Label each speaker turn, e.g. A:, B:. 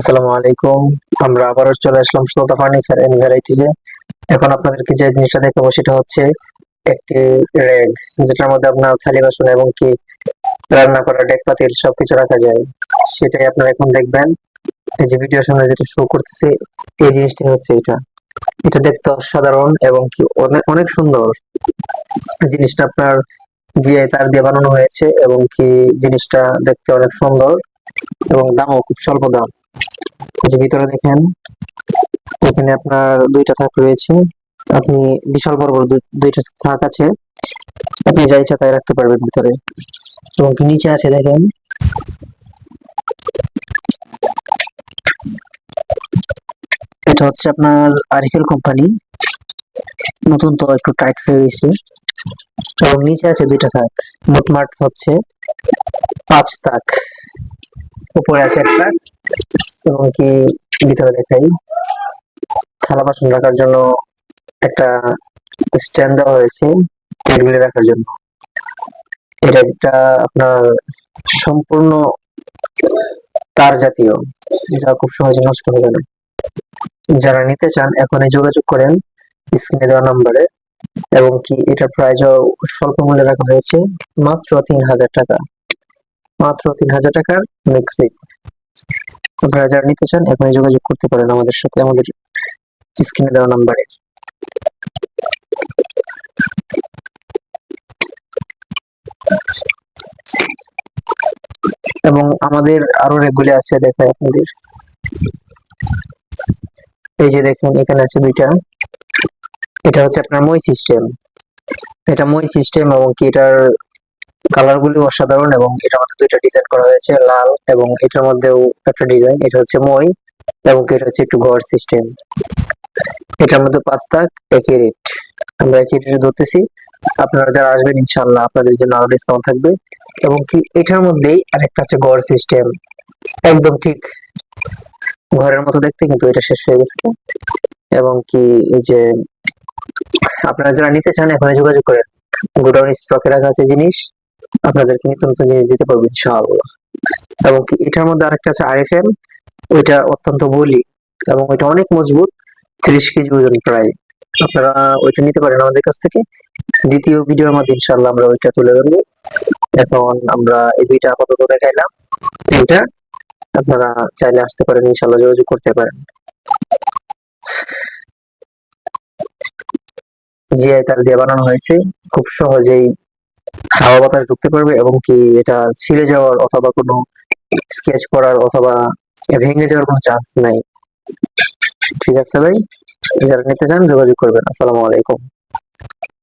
A: আসসালামু আলাইকুম। আমরা আবারও চলে আসলাম শ্রোতা ফার্নিচার এন্ড ভ্যারাইটিজে। এখন আপনাদেরকে যে জিনিসটা দেখাবো সেটা হচ্ছে একটি র্যাগ যেটার মধ্যে আপনার থালি বাসন এবং কি রান্না করা ডেক পাতিল সবকিছু রাখা যায়। সেটাই আপনারা এখন দেখবেন। এই যে ভিডিও সামনে যেটা শো করতেছে, এই জিনিসটা হচ্ছে এটা। এটা দেখতে অসাধারণ এবং কি অনেক সুন্দর। জিনিসটা আপনার জিআই তার দিয়ে বানানো হয়েছে এবং কি জিনিসটা দেখতে অনেক সুন্দর এবং দামও খুব স্বল্প দাম। যে ভিতরে দেখেন, এখানে আপনার দুইটা থাক রয়েছে। আপনি বিশাল বড় বড় দুইটা থাক আছে। আপনি যা ইচ্ছা তাই রাখতে পারবেন ভিতরে। এবং নিচে আছে দেখেন। এটা হচ্ছে আপনার আরিফেল কোম্পানি। নতুন তো একটু টাইট হয়ে গেছে। এবং নিচে আছে দুইটা থাক। মোটমাট হচ্ছে পাঁচ তাক উপরে আছে একটা এবং কি ভিতরে দেখাই। থালা বাসন রাখার জন্য একটা স্ট্যান্ড দেওয়া হয়েছে টেবিলে রাখার জন্য। এটা একটা আপনার সম্পূর্ণ তার জাতীয়। যা খুব সহজে নষ্ট হয়ে যাবে। যারা নিতে চান, এখনই যোগাযোগ করেন স্ক্রিনে দেওয়া নাম্বারে। এবং কি এটা প্রাইস স্বল্প মূল্যে রাখা হয়েছে মাত্র তিন হাজার টাকা। মাত্র তিন হাজার টাকার মিক্সি আপনারা যারা নিতে চান, এখনই যোগাযোগ করতে পারেন আমাদের সাথে, আমাদের স্ক্রিনে দেওয়া নাম্বারে। এবং আমাদের আরও রেগুলি আছে দেখায় আপনাদের। এই যে দেখেন, এখানে আছে দুইটা। এটা হচ্ছে আপনার মই সিস্টেম। এটা মই সিস্টেম এবং কি এটার কালার গুলি অসাধারণ এবং এটার মধ্যে দুইটা ডিজাইন করা হয়েছে, লাল এবং এটার মধ্যেও একটা ডিজাইন এটা হচ্ছে মই এবং এটা হচ্ছে একটু গড় সিস্টেম এটার মধ্যে পাঁচ তাক একই রেট আমরা একই রেটে ধরতেছি। আপনারা যারা আসবেন ইনশাল্লাহ আপনাদের জন্য আরও ডিসকাউন্ট থাকবে। এবং কি এটার মধ্যেই আরেকটা আছে গড় সিস্টেম একদম ঠিক ঘরের মতো দেখতে, কিন্তু এটা শেষ হয়ে গেছে। এবং কি এই যে আপনারা যারা নিতে চান এখানে যোগাযোগ করেন। গোডাউন স্টকে রাখা আছে জিনিস। আপনাদেরকে নিত্য নতুন জিনিস দিতে পারব ইনশাআল্লাহ। এবং এটার মধ্যে আরেকটা আছে আরএফএল ওইটা অত্যন্ত বলি এবং ওইটা অনেক মজবুত, ত্রিশ কেজি ওজন প্রায়। আপনারা ওইটা নিতে পারেন আমাদের কাছ থেকে। দ্বিতীয় ভিডিওর মধ্যে ইনশাআল্লাহ আমরা ওইটা তুলে ধরবো। এখন আমরা এই দুইটা আপাতত দেখাইলাম। তিনটা, আপনারা চাইলে আসতে পারেন, ইনশাআল্লাহ যোগাযোগ করতে পারেন। জিআই তার দিয়ে বানানো হয়েছে। খুব সহজেই হাওয়া বাতাস ঢুকতে পারবে এবং কি এটা ছিঁড়ে যাওয়ার অথবা কোনো স্কেচ করার অথবা ভেঙে যাওয়ার কোনো চান্স নাই। ঠিক আছে ভাই? যারা নিতে চান যোগাযোগ করবেন। আসসালামু আলাইকুম।